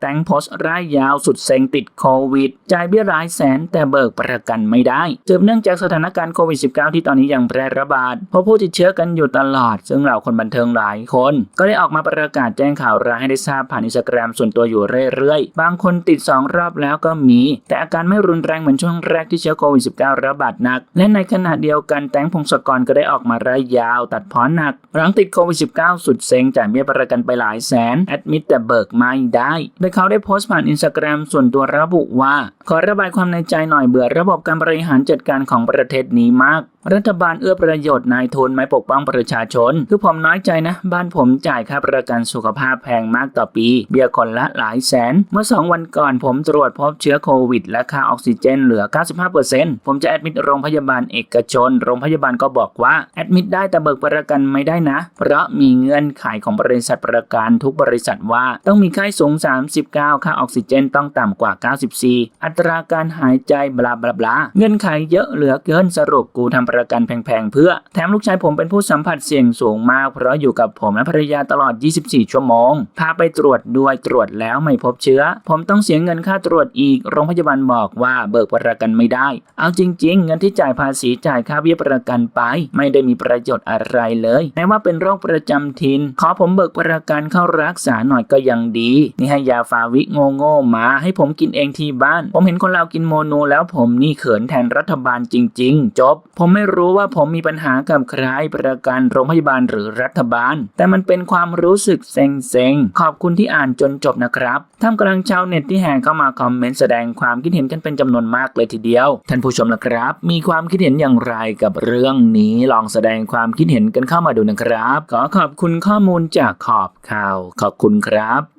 แตงโพส์ร่ายยาวสุดเซ็งติดโควิด จ่ายเบี้ยรายแสนแต่เบิกประกันไม่ได้สืบเนื่องจากสถานการณ์โควิด -19 ที่ตอนนี้ยังแพร่ระบาดพบผู้ติดเชื้อกันอยู่ตลอด ซึ่งเหล่าคนบันเทิงหลายคน ก็ได้ออกมาประกาศแจ้งข่าวร้ายให้ได้ทราบผ่านอินสตาแกรมส่วนตัวอยู่เรื่อยๆ บางคนติด 2 รอบแล้วก็มี แต่อาการไม่รุนแรงเหมือนช่วงแรกที่เชื้อโควิด -19 ระบาดหนัก และในขณะเดียวกันแตงพงศกรก็ได้ออกมาร่ายยาว ตัดพ้อหนักหลังติดโควิด -19 สุดเซ็งจ่ายเบี้ยประกันไปหลายแสนแอดมิดแต่เบิกไม่ได้ยเขาได้โพสต์ผ่านอินสตาแกรมส่วนตัวระบุว่า ขอระบายความในใจหน่อยเบื่อระบบการบริหารจัดการของประเทศนี้มาก รัฐบาลเอื้อประโยชน์นายทุนไม่ปกป้องประชาชน คือผมน้อยใจนะ บ้านผมจ่ายค่าประกันสุขภาพแพงมากต่อปี เบี้ยคนละหลายแสน เมื่อ 2 วันก่อนผมตรวจพบเชื้อโควิด และค่าออกซิเจนเหลือ 95%ผมจะแอดมิดโรงพยาบาลเอกชน โรงพยาบาลก็บอกว่าแอดมิดได้แต่เบิกประกันไม่ได้นะ เพราะมีเงื่อนไขของบริษัทประกันทุกบริษัทว่า ต้องมีไข้สูง 39 ค่าออกซิเจนต้องต่ำกว่า 94 อัตราการหายใจบลาบลาบลาเงื่อนไขเยอะเหลือเกินสรุปกูทำประประกันแพงๆเพื่อ แถมลูกชายผมเป็นผู้สัมผัสเสี่ยงสูงมาก เพราะอยู่กับผมและภรรยาตลอด 24 ชั่วโมง พาไปตรวจด้วยตรวจแล้วไม่พบเชื้อ ผมต้องเสียเงินค่าตรวจอีก โรงพยาบาลบอกว่าเบิกประกันไม่ได้ เอาจริง ๆ เงินที่จ่ายภาษีจ่ายค่าเบี้ยประกันไป ไม่ได้มีประโยชน์อะไรเลยแม้ว่าเป็นโรคประจำถิ่นขอผมเบิกประกันเข้ารักษาหน่อยก็ยังดี นี่ให้ยาฟาวิโงโง่ๆมาให้ผมกินเองที่บ้าน ผมเห็นคนเรากินโมโนแล้วผมนี่เขินแทนรัฐบาลจริง ๆ จบ ผมไม่ไม่รู้ว่าผมมีปัญหากับใครประกันโรงพยาบาลหรือรัฐบาล แต่มันเป็นความรู้สึกเซ็งๆ ขอบคุณที่อ่านจนจบนะครับท่ามกลางชาวเน็ตที่แห่เข้ามาคอมเมนต์แสดงความคิดเห็นกันเป็นจำนวนมากเลยทีเดียว ท่านผู้ชมนะครับ มีความคิดเห็นอย่างไรกับเรื่องนี้ลองแสดงความคิดเห็นกันเข้ามาดูนะครับ ขอขอบคุณข้อมูลจากขอบข่าว ขอบคุณครับ